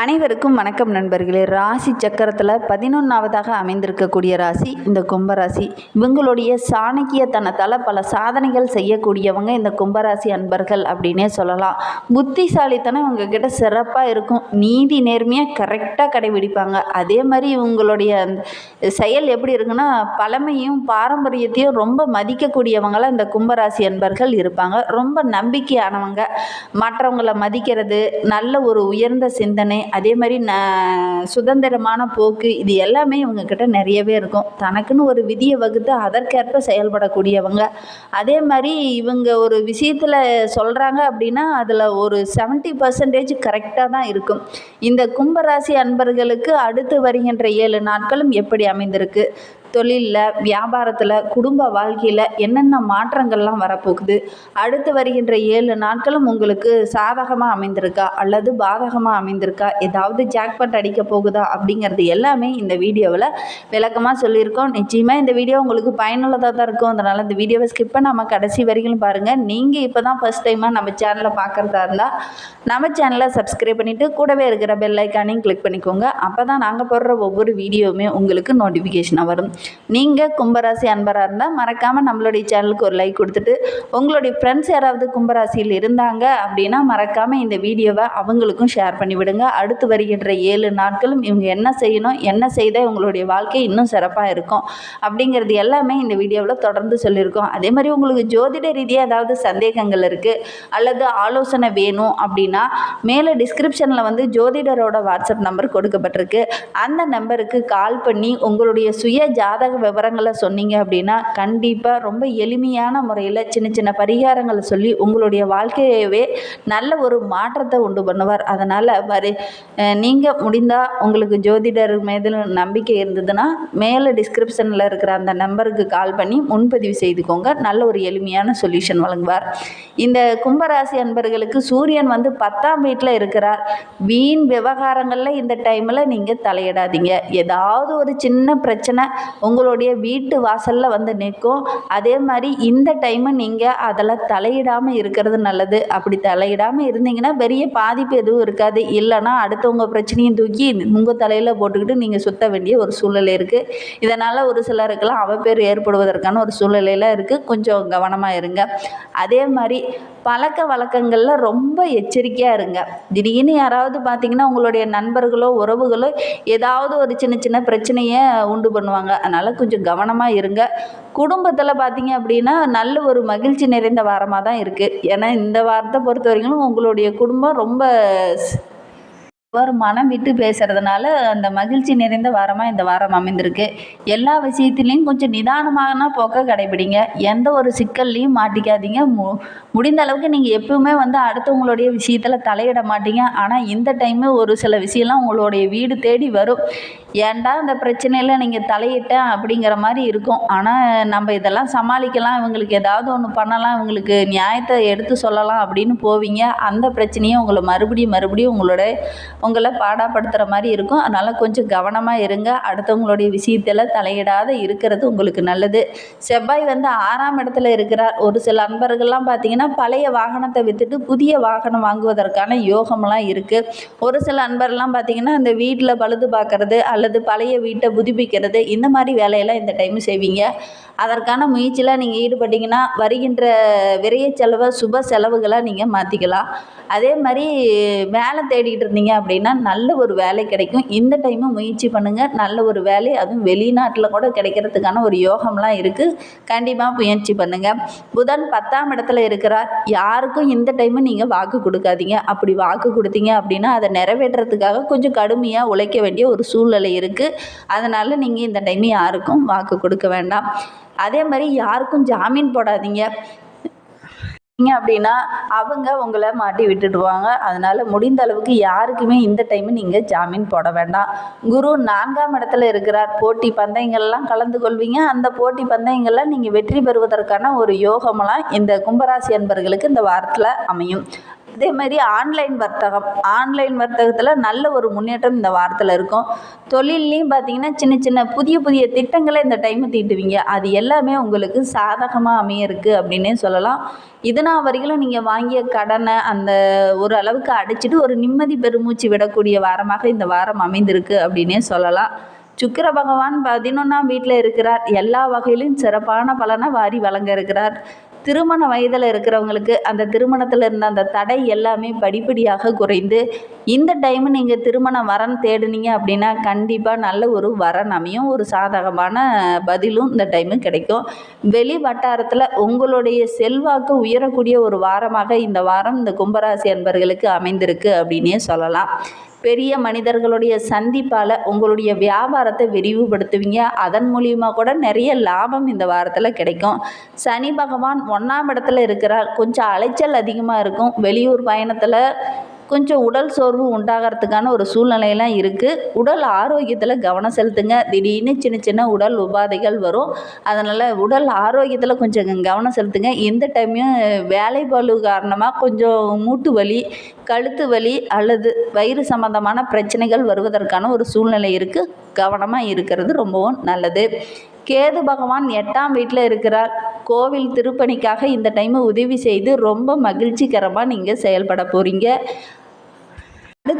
அனைவருக்கும் வணக்கம் நண்பர்களே. ராசி சக்கரத்தில் பதினொன்றாவதாக அமைந்திருக்கக்கூடிய ராசி இந்த கும்பராசி. இவங்களுடைய சாணக்கியத்தனத்தால் பல சாதனைகள் செய்யக்கூடியவங்க இந்த கும்பராசி அன்பர்கள் அப்படின்னே சொல்லலாம். புத்திசாலித்தனம் இவங்கக்கிட்ட சிறப்பாக இருக்கும். நீதி நேர்மையாக கரெக்டாக கடைபிடிப்பாங்க. அதே மாதிரி இவங்களுடைய செயல் எப்படி இருக்குன்னா பழமையும் பாரம்பரியத்தையும் ரொம்ப மதிக்கக்கூடியவங்களாக இந்த கும்பராசி அன்பர்கள் இருப்பாங்க. ரொம்ப நம்பிக்கையானவங்க. மற்றவங்களை மதிக்கிறது நல்ல ஒரு உயர்ந்த சிந்தனை அதே மாதிரி ந சுதந்திரமான போக்கு இது எல்லாமே இவங்கக்கிட்ட நிறையவே இருக்கும். தனக்குன்னு ஒரு விதியை வகுத்து அதற்கேற்ப செயல்படக்கூடியவங்க. அதே மாதிரி இவங்க ஒரு விஷயத்தில் சொல்கிறாங்க அப்படின்னா அதில் ஒரு செவன்ட்டி பர்சன்டேஜ் கரெக்டாக தான் இருக்கும். இந்த கும்பராசி அன்பர்களுக்கு அடுத்து வருகின்ற ஏழு நாட்களும் எப்படி அமைந்திருக்கு? தொழிலில் வியாபாரத்தில் குடும்ப வாழ்க்கையில் என்னென்ன மாற்றங்கள்லாம் வரப்போகுது? அடுத்து வருகின்ற ஏழு நாட்களும் உங்களுக்கு சாதகமாக அமைந்திருக்கா? அல்லது பாதகமாக அமைந்திருக்கா? ஏதாவது ஜாக்பாட் அடிக்க போகுதா? அப்படிங்கிறது எல்லாமே இந்த வீடியோவில் விளக்கமாக சொல்லியிருக்கோம். நிச்சயமாக இந்த வீடியோ உங்களுக்கு பயனுள்ளதாக தான் இருக்கும். அதனால் இந்த வீடியோவை ஸ்கிப் பண்ணாமல் கடைசி வரைக்கும் பாருங்கள் நீங்கள் இப்போ தான் ஃபஸ்ட் டைமாக நம்ம சேனலை பார்க்குறதா இருந்தால் நம்ம சேனலை சப்ஸ்கிரைப் பண்ணிவிட்டு கூடவே இருக்கிற பெல் ஐக்கானையும் கிளிக் பண்ணிக்கோங்க. அப்போ தான் நாங்கள் போடுற ஒவ்வொரு வீடியோவுமே உங்களுக்கு நோட்டிஃபிகேஷனாக வரும். நீங்கள் கும்பராசி அன்பராக இருந்தால் மறக்காமல் நம்மளுடைய சேனலுக்கு ஒரு லைக் கொடுத்துட்டு உங்களுடைய ஃப்ரெண்ட்ஸ் யாராவது கும்பராசியில் இருந்தாங்க அப்படின்னா மறக்காமல் இந்த வீடியோவை அவங்களுக்கும் ஷேர் பண்ணி விடுங்க. அடுத்து வருகின்ற ஏழு நாட்களும் இவங்க என்ன செய்யணும் என்ன செய்தால் இவங்களுடைய வாழ்க்கை இன்னும் சிறப்பாக இருக்கும் அப்படிங்கிறது எல்லாமே இந்த வீடியோவில் தொடர்ந்து சொல்லியிருக்கோம். அதே மாதிரி உங்களுக்கு ஜோதிட ரீதியாக ஏதாவது சந்தேகங்கள் இருக்குது அல்லது ஆலோசனை வேணும் அப்படின்னா மேலே டிஸ்கிரிப்ஷனில் வந்து ஜோதிடரோட வாட்ஸ்அப் நம்பர் கொடுக்கப்பட்டிருக்கு. அந்த நம்பருக்கு கால் பண்ணி உங்களுடைய சுய ஜாதக விவரங்களை சொன்னீங்க அப்படின்னா கண்டிப்பாக ரொம்ப எளிமையான முறையில் சின்ன சின்ன பரிகாரங்களை சொல்லி உங்களுடைய வாழ்க்கையவே நல்ல ஒரு மாற்றத்தை உண்டு பண்ணுவார். அதனால் வரு நீங்கள் முடிந்தால் உங்களுக்கு ஜோதிடர் மீது நம்பிக்கை இருந்ததுன்னா மேலே டிஸ்கிரிப்ஷனில் இருக்கிற அந்த நம்பருக்கு கால் பண்ணி முன்பதிவு செய்துக்கோங்க. நல்ல ஒரு எளிமையான சொல்யூஷன் வழங்குவார். இந்த கும்பராசி அன்பர்களுக்கு சூரியன் வந்து பத்தாம் வீட்டில் இருக்கிறார். வீண் விவகாரங்களில் இந்த டைமில் நீங்கள் தலையிடாதீங்க. ஏதாவது ஒரு சின்ன பிரச்சனை உங்களுடைய வீட்டு வாசலில் வந்து நிற்கும். அதே மாதிரி இந்த டைமு நீங்கள் அதில் தலையிடாமல் இருக்கிறது நல்லது. அப்படி தலையிடாமல் இருந்தீங்கன்னா பெரிய பாதிப்பு எதுவும் இருக்காது. இல்லைன்னா அடுத்தவங்க பிரச்சனையும் தூக்கி உங்கள் தலையில் போட்டுக்கிட்டு நீங்கள் சுத்த வேண்டிய ஒரு சூழ்நிலை இருக்குது இதனால் ஒரு சிலருக்கெல்லாம் அவப்பேர் ஏற்படுவதற்கான ஒரு சூழ்நிலையில் இருக்குது கொஞ்சம் கவனமாக இருங்க. அதே மாதிரி பழக்க வழக்கங்களில் ரொம்ப எச்சரிக்கையாக இருங்க. திடீர்னு யாராவது பார்த்தீங்கன்னா உங்களுடைய நண்பர்களோ உறவுகளோ ஏதாவது ஒரு சின்ன சின்ன பிரச்சனையை உண்டு பண்ணுவாங்க. அதனால் கொஞ்சம் கவனமாக இருங்க. குடும்பத்தில் பார்த்தீங்க அப்படின்னா நல்ல ஒரு மகிழ்ச்சி நிறைந்த வாரமாக தான் இருக்குது ஏன்னா இந்த வாரத்தை பொறுத்த வரைக்கும் உங்களுடைய குடும்பம் ரொம்ப ஒரு மனம் விட்டு பேசுகிறதுனால அந்த மகிழ்ச்சி நிறைந்த வாரமாக இந்த வாரம் அமைந்திருக்கு. எல்லா விஷயத்துலேயும் கொஞ்சம் நிதானமான போக்க கடைபிடிங்க. எந்த ஒரு சிக்கல்லையும் மாட்டிக்காதீங்க. மு முடிந்த அளவுக்கு நீங்கள் எப்பவுமே வந்து அடுத்தவங்களுடைய விஷயத்தில் தலையிட மாட்டீங்க. ஆனால் இந்த டைமு ஒரு சில விஷயம்லாம் உங்களுடைய வீடு தேடி வரும். ஏன்டா அந்த பிரச்சனையில் நீங்கள் தலையிட்டேன் அப்படிங்கிற மாதிரி இருக்கும். ஆனால் நம்ம இதெல்லாம் சமாளிக்கலாம். இவங்களுக்கு ஏதாவது ஒன்று பண்ணலாம். இவங்களுக்கு நியாயத்தை எடுத்து சொல்லலாம் அப்படின்னு போவீங்க. அந்த பிரச்சனையை உங்களை மறுபடியும் மறுபடியும் உங்களோட உங்களை பாடாப்படுத்துகிற மாதிரி இருக்கும். அதனால் கொஞ்சம் கவனமாக இருங்க. அடுத்தவங்களுடைய விஷயத்தில் தலையிடாத இருக்கிறது உங்களுக்கு நல்லது. செவ்வாய் வந்து ஆறாம் இடத்துல இருக்கிறார். ஒரு சில அன்பர்கள்லாம் பார்த்தீங்கன்னா பழைய வாகனத்தை விற்றுட்டு புதிய வாகனம் வாங்குவதற்கான யோகம்லாம் இருக்குது ஒரு சில அன்பர்லாம் பார்த்தீங்கன்னா இந்த வீட்டில் பழுது பார்க்குறது அல்லது பழைய வீட்டை புதுப்பிக்கிறது இந்த மாதிரி வேலையெல்லாம் இந்த டைம் செய்வீங்க. அதற்கான முயற்சியில் நீங்கள் ஈடுபட்டிங்கன்னா வருகின்ற விரைய செலவை சுப செலவுகளாக நீங்கள் மாற்றிக்கலாம் அதே மாதிரி வேலை தேடிக்கிட்டு இருந்தீங்க அப்படின்னா நல்ல ஒரு வேலை கிடைக்கும். இந்த டைமும் முயற்சி பண்ணுங்கள் நல்ல ஒரு வேலை. அதுவும் வெளிநாட்டில் கூட கிடைக்கிறதுக்கான ஒரு யோகம்லாம் இருக்குது கண்டிப்பாக முயற்சி பண்ணுங்கள் புதன் பத்தாம் இடத்துல இருக்கிறார். யாருக்கும் இந்த டைமு நீங்கள் வாக்கு கொடுக்காதீங்க. அப்படி வாக்கு கொடுத்தீங்க அப்படின்னா அதை நிறைவேற்றுறதுக்காக கொஞ்சம் கடுமையாக உழைக்க வேண்டிய ஒரு சூழ்நிலை இருக்குது அதனால் நீங்கள் இந்த டைம் யாருக்கும் வாக்கு கொடுக்க வேண்டாம். அதே மாதிரி யாருக்கும் ஜாமீன் போடாதீங்க. அப்படின்னா அவங்க உங்களை மாட்டி விட்டுடுவாங்க. அதனால் முடிந்த அளவுக்கு யாருக்குமே இந்த டைமு நீங்கள் ஜாமீன் போட வேண்டாம். குரு நான்காம் இடத்துல இருக்கிறார். போட்டி பந்தயங்கள்லாம் கலந்து கொள்வீங்க. அந்த போட்டி பந்தயங்களில் நீங்கள் வெற்றி பெறுவதற்கான ஒரு யோகமெல்லாம் இந்த கும்பராசி அன்பர்களுக்கு இந்த வாரத்தில் அமையும். இதே மாதிரி ஆன்லைன் வர்த்தகம் ஆன்லைன் வர்த்தகத்தில் நல்ல ஒரு முன்னேற்றம் இந்த வாரத்தில் இருக்கும். தொழில்லையும் பார்த்தீங்கன்னா சின்ன சின்ன புதிய புதிய திட்டங்களை இந்த டைம் தீட்டுவீங்க. அது எல்லாமே உங்களுக்கு சாதகமாக அமையிருக்கு அப்படின்னே சொல்லலாம். இதனா வரையிலும் நீங்கள் வாங்கிய கடனை அந்த ஒரு அளவுக்கு அடைச்சிட்டு ஒரு நிம்மதி பெருமூச்சு விடக்கூடிய வாரமாக இந்த வாரம் அமைந்திருக்கு அப்படின்னே சொல்லலாம். சுக்கர பகவான் பதினொன்றாம் வீட்டில் இருக்கிறார். எல்லா வகையிலும் சிறப்பான பலனை வாரி வழங்க இருக்கிறார். திருமண வயதில் இருக்கிறவங்களுக்கு அந்த திருமணத்தில் இருந்த அந்த தடை எல்லாமே படிப்படியாக குறைந்து இந்த டைமு நீங்கள் திருமண வரன் தேடுனீங்க அப்படின்னா கண்டிப்பாக நல்ல ஒரு வரன் அமையும் ஒரு சாதகமான பதிலும் இந்த டைமு கிடைக்கும். வெளி வட்டாரத்தில் உங்களுடைய செல்வாக்கு உயரக்கூடிய ஒரு வாரமாக இந்த வாரம் இந்த கும்பராசி அன்பர்களுக்கு அமைந்திருக்கு அப்படின்னே சொல்லலாம். பெரிய மனிதர்களுடைய சந்திப்பால் உங்களுடைய வியாபாரத்தை விரிவுபடுத்துவீங்க. அதன் மூலியமாக கூட நிறைய லாபம் இந்த வாரத்தில் கிடைக்கும். சனி பகவான் ஒன்றாம் இடத்துல இருக்கிறார். கொஞ்சம் அலைச்சல் அதிகமாக இருக்கும். வெளியூர் பயணத்தில் கொஞ்சம் உடல் சோர்வு உண்டாகிறதுக்கான ஒரு சூழ்நிலையெல்லாம் இருக்குது உடல் ஆரோக்கியத்தில் கவனம் செலுத்துங்க. திடீர்னு சின்ன சின்ன உடல் உபாதைகள் வரும். அதனால் உடல் ஆரோக்கியத்தில் கொஞ்சம் கவனம் செலுத்துங்க. எந்த டைமையும் வேலை பளு காரணமாக கொஞ்சம் மூட்டு வலி கழுத்து வலி அல்லது வயிறு சம்பந்தமான பிரச்சனைகள் வருவதற்கான ஒரு சூழ்நிலை இருக்குது கவனமாக இருக்கிறது ரொம்பவும் நல்லது. கேது பகவான் எட்டாம் வீட்டில் இருக்கிறார். கோவில் திருப்பணிக்காக இந்த டைமு உதவி செய்து ரொம்ப மகிழ்ச்சிகரமாக நீங்கள் செயல்பட போகிறீங்க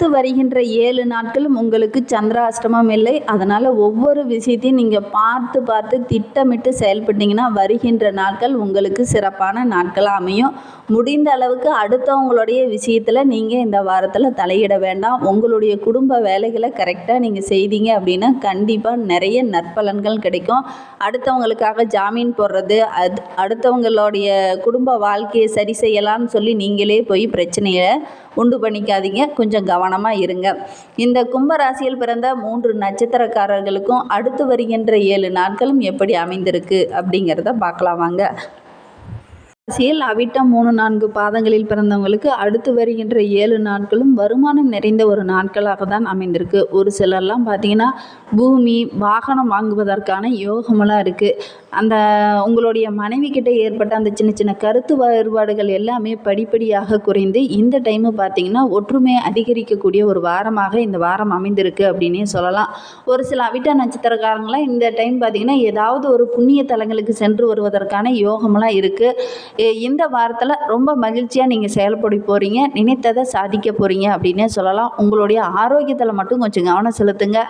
அடுத்து வருகின்ற ஏழு நாட்களும் உங்களுக்கு சந்திராஷ்டமம் இல்லை. அதனால் ஒவ்வொரு விஷயத்தையும் நீங்கள் பார்த்து பார்த்து திட்டமிட்டு செயல்பட்டீங்கன்னா வருகின்ற நாட்கள் உங்களுக்கு சிறப்பான நாட்களாக அமையும். முடிந்த அளவுக்கு அடுத்தவங்களுடைய விஷயத்தில் நீங்கள் இந்த வாரத்தில் தலையிட வேண்டாம். உங்களுடைய குடும்ப வேலைகளை கரெக்டாக நீங்கள் செய்தீங்க அப்படின்னா கண்டிப்பாக நிறைய நற்பலன்கள் கிடைக்கும். அடுத்தவங்களுக்காக ஜாமீன் போடுறது அது அடுத்தவங்களுடைய குடும்ப வாழ்க்கையை சரி செய்யலாம்னு சொல்லி நீங்களே போய் பிரச்சனையை உண்டு பண்ணிக்காதீங்க. கொஞ்சம் கவனமாக இருங்க. இந்த கும்பராசியில் பிறந்த மூன்று நட்சத்திரக்காரர்களுக்கும் அடுத்து வருகின்ற ஏழு நாட்களும் எப்படி அமைந்திருக்கு அப்படிங்கிறத பார்க்கலாம் வாங்க. ராசியில் அவிட்டம் மூணு நான்கு பாதங்களில் பிறந்தவங்களுக்கு அடுத்து வருகின்ற ஏழு நாட்களும் வருமானம் நிறைந்த ஒரு நாட்களாக தான் அமைந்திருக்கு. ஒரு சிலர்லாம் பார்த்தீங்கன்னா பூமி வாகனம் வாங்குவதற்கான யோகமெல்லாம் இருக்குது அந்த உங்களுடைய மனைவி கிட்ட ஏற்பட்ட அந்த சின்ன சின்ன கருத்து வேறுபாடுகள் எல்லாமே படிப்படியாக குறைந்து இந்த டைமு பார்த்தீங்கன்னா ஒற்றுமை அதிகரிக்கக்கூடிய ஒரு வாரமாக இந்த வாரம் அமைந்திருக்கு அப்படின்னே சொல்லலாம். ஒரு சில அவிட்ட நட்சத்திரக்காரங்களாம் இந்த டைம் பார்த்தீங்கன்னா ஏதாவது ஒரு புண்ணிய தலங்களுக்கு சென்று வருவதற்கான யோகமெல்லாம் இருக்குது இந்த வாரத்தில் ரொம்ப மகிழ்ச்சியாக நீங்கள் செயல்படி போகிறீங்க நினைத்ததை சாதிக்க போகிறீங்க அப்படின்னே சொல்லலாம். உங்களுடைய ஆரோக்கியத்தில் மட்டும் கொஞ்சம் கவனம் செலுத்துங்க.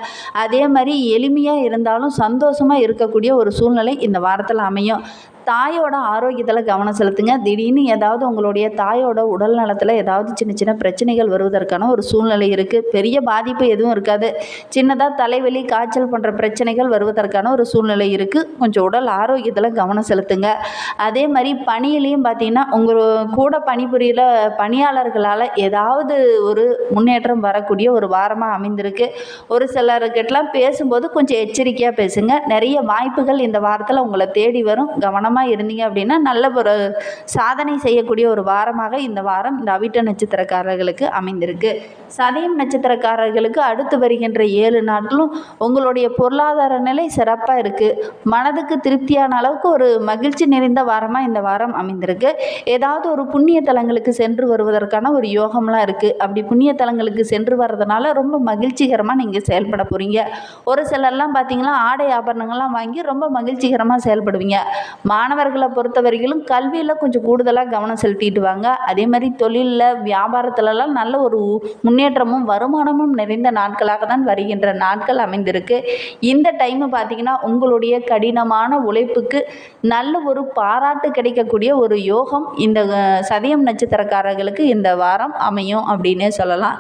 அதே மாதிரி எளிமையாக இருந்தாலும் சந்தோஷமாக இருக்கக்கூடிய ஒரு சூழ்நிலை இந்த வாரத்தில் அமையும். தாயோட ஆரோக்கியத்தில் கவனம் செலுத்துங்க. திடீர்னு ஏதாவது உங்களுடைய தாயோட உடல் நலத்தில் ஏதாவது சின்ன சின்ன பிரச்சனைகள் வருவதற்கான ஒரு சூழ்நிலை இருக்குது பெரிய பாதிப்பு எதுவும் இருக்காது. சின்னதாக தலைவலி காய்ச்சல் போன்ற பிரச்சனைகள் வருவதற்கான ஒரு சூழ்நிலை இருக்குது கொஞ்சம் உடல் ஆரோக்கியத்தில் கவனம் செலுத்துங்க. அதே மாதிரி பணியிலையும் பார்த்தீங்கன்னா உங்கள் கூட பணிபுரியிற பணியாளர்களால் ஏதாவது ஒரு முன்னேற்றம் வரக்கூடிய ஒரு வாரமாக அமைந்திருக்கு. ஒரு சிலருக்கிட்டலாம் பேசும்போது கொஞ்சம் எச்சரிக்கையாக பேசுங்க. நிறைய வாய்ப்புகள் இந்த வாரத்தில் உங்களை தேடி வரும். கவனம் கவனமாக இருந்தீங்க அப்படின்னா நல்ல ஒரு சாதனை செய்யக்கூடிய ஒரு வாரமாக இந்த வாரம் இந்த அவிட்ட நட்சத்திரக்காரர்களுக்கு அமைந்திருக்கு. சதயம் நட்சத்திரக்காரர்களுக்கு அடுத்து வருகின்ற ஏழு நாட்களும் உங்களுடைய பொருளாதார நிலை சிறப்பாக இருக்குது மனதுக்கு திருப்தியான அளவுக்கு ஒரு மகிழ்ச்சி நிறைந்த வாரமாக இந்த வாரம் அமைந்திருக்கு. ஏதாவது ஒரு புண்ணிய தலங்களுக்கு சென்று வருவதற்கான ஒரு யோகம்லாம் இருக்குது அப்படி புண்ணிய தலங்களுக்கு சென்று வர்றதுனால ரொம்ப மகிழ்ச்சிகரமாக நீங்கள் செயல்பட போகிறீங்க ஒரு சிலர்லாம் பார்த்தீங்கன்னா ஆடை ஆபரணங்கள்லாம் வாங்கி ரொம்ப மகிழ்ச்சிகரமாக செயல்படுவீங்க. மாணவர்களை பொறுத்த வரைக்கும் கல்வியில் கொஞ்சம் கூடுதலாக கவனம் செலுத்திட்டு வாங்க. அதே மாதிரி தொழிலில் வியாபாரத்துலலாம் நல்ல ஒரு முன்னேற்றமும் வருமானமும் நிறைந்த நாட்களாக தான் வருகின்ற நாட்கள் அமைந்திருக்கு. இந்த டைமு பார்த்தீங்கன்னா உங்களுடைய கடினமான உழைப்புக்கு நல்ல ஒரு பாராட்டு கிடைக்கக்கூடிய ஒரு யோகம் இந்த சதயம் நட்சத்திரக்காரர்களுக்கு இந்த வாரம் அமையும் அப்படின்னே சொல்லலாம்.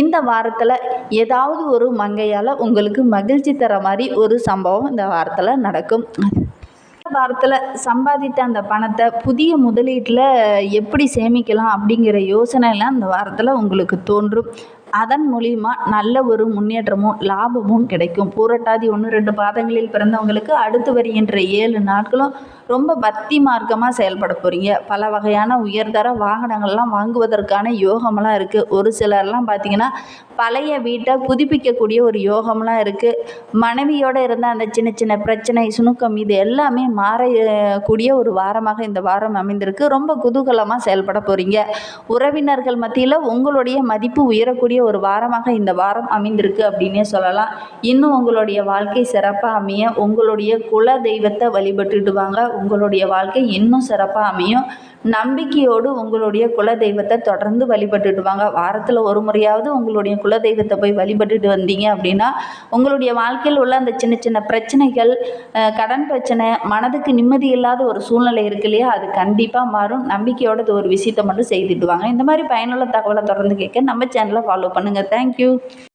இந்த வாரத்தில் ஏதாவது ஒரு மங்கையால் உங்களுக்கு மகிழ்ச்சி தர மாதிரி ஒரு சம்பவம் இந்த வாரத்தில் நடக்கும். வாரத்தில் சம்பாதித்த அந்த பணத்தை புதிய முதலீட்டில் எப்படி சேமிக்கலாம் அப்படிங்கிற யோசனைலாம் அந்த வாரத்தில் உங்களுக்கு தோன்றும். அதன் மூலிமா நல்ல ஒரு முன்னேற்றமும் லாபமும் கிடைக்கும். பூரட்டாதி ஒன்று ரெண்டு பாதங்களில் பிறந்தவங்களுக்கு அடுத்து வருகின்ற ஏழு நாட்களும் ரொம்ப பக்தி மார்க்கமாக செயல்பட போகிறீங்க பல வகையான உயர்தர வாகனங்கள்லாம் வாங்குவதற்கான யோகமெல்லாம் இருக்குது ஒரு சிலர்லாம் பார்த்திங்கன்னா பழைய வீட்டை புதுப்பிக்கக்கூடிய ஒரு யோகம்லாம் இருக்குது மனைவியோடு இருந்த அந்த சின்ன சின்ன பிரச்சனை சுணுக்கம் இது எல்லாமே மாறக்கூடிய ஒரு வாரமாக இந்த வாரம் அமைந்திருக்கு. ரொம்ப குதூகலமாக செயல்பட போகிறீங்க உறவினர்கள் மத்தியில் உங்களுடைய மதிப்பு உயரக்கூடிய ஒரு வாரமாக இந்த வாரம் அமைந்திருக்கு அப்படின்னே சொல்லலாம். இன்னும் உங்களுடைய வாழ்க்கை சிறப்பாக அமைய உங்களுடைய குல தெய்வத்தை வழிபட்டுடுவாங்க உங்களுடைய வாழ்க்கை இன்னும் சிறப்பாக அமையும். நம்பிக்கையோடு உங்களுடைய குலதெய்வத்தை தொடர்ந்து வழிபட்டுட்டு வாங்க. வாரத்தில் ஒரு முறையாவது உங்களுடைய குலதெய்வத்தை போய் வழிபட்டுட்டு வந்தீங்க அப்படின்னா உங்களுடைய வாழ்க்கையில் உள்ள அந்த சின்ன சின்ன பிரச்சனைகள் கடன் பிரச்சனை மனதுக்கு நிம்மதி இல்லாத ஒரு சூழ்நிலை இருக்கு இல்லையா? அது கண்டிப்பாக மாறும். நம்பிக்கையோட ஒரு விஷயத்தை மட்டும் செய்துட்டு வாங்க. இந்த மாதிரி பயனுள்ள தகவலை தொடர்ந்து கேட்க நம்ம சேனலை ஃபாலோ பண்ணுங்கள் தேங்க்யூ